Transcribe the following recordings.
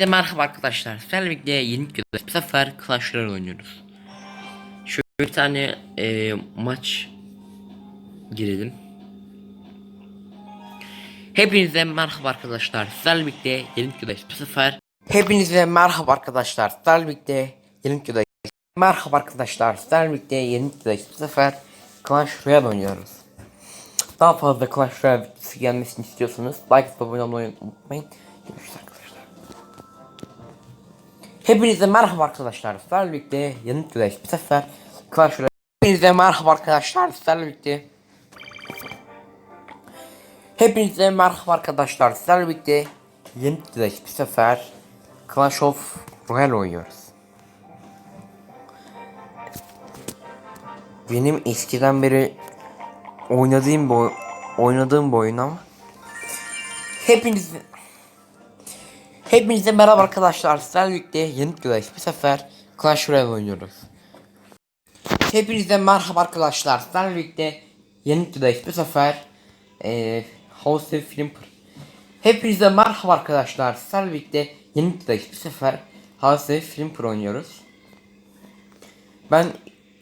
Size merhaba arkadaşlar. Sizlerle yeni videoda bu sefer Clash oynuyoruz. Şöyle bir tane e, maç girelim. Hepinize merhaba arkadaşlar. Sizlerle yeni videodayız. Bu sefer Hepinize merhaba arkadaşlar. Sizlerle yeni videodayız. Merhaba arkadaşlar. Sizlerle yeni videodayız. Bu sefer Clash Royale oynuyoruz. Daha fazla Clash Royale videosu gelmesini istiyorsanız like ve abone olmayı unutmayın. Görüşürüz. Hepinize merhaba arkadaşlar. Sizlerle birlikte yeni güreş. Bu sefer Clash. Hepinize merhaba arkadaşlar. Sizlerle birlikte Hepinize merhaba arkadaşlar. Sizlerle birlikte yeni güreş. Bu sefer Clash of Royale oynuyoruz. Benim eskiden beri oynadığım bu oynadığım bu oyun ama Hepinize Hepinize merhaba arkadaşlar. Sizlerle birlikte yeni güreş. Bu sefer Clash Royale oynuyoruz. Hepinize merhaba arkadaşlar. Sizlerle birlikte yeni güreş. Bu sefer eee House of Flipper. Hepinize merhaba arkadaşlar. Sizlerle birlikte yeni güreş. Bu sefer House of Flipper oynuyoruz. Ben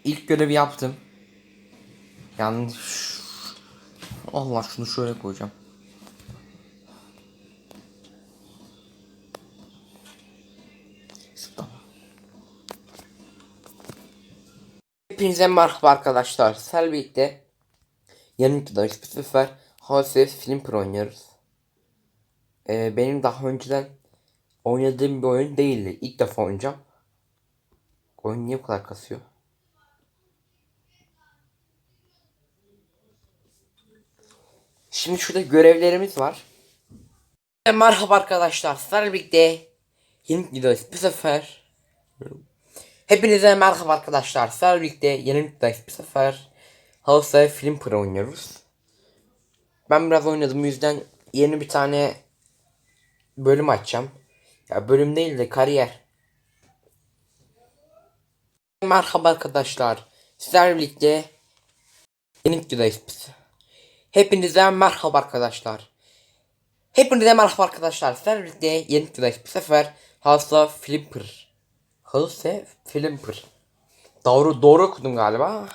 ilk görevi yaptım. Yani Allah şunu şöyle koyacağım. Hepinize merhaba arkadaşlar. Sizlerle birlikte videodayız. Bu sefer House of Flipper oynuyoruz. Ee, benim daha önceden oynadığım bir oyun değildi. İlk defa oynayacağım. Oyun niye bu kadar kasıyor? Şimdi şurada görevlerimiz var. Merhaba arkadaşlar. Sizlerle birlikte yeni. Bu sefer Hepinize merhaba arkadaşlar. Sizlerle birlikte yeni videodayız. Bu sefer House of Flipper oynuyoruz. Ben biraz oynadım. Yüzden yeni bir tane bölüm açacağım. Ya bölüm değil de kariyer. Merhaba arkadaşlar. Sizlerle birlikte yeni videodayız biz. Hepinize merhaba arkadaşlar. Hepinize merhaba arkadaşlar. Sizlerle birlikte yeni videodayız. Bu sefer House of Flipper. House of Flipper. Doğru doğru okudum galiba.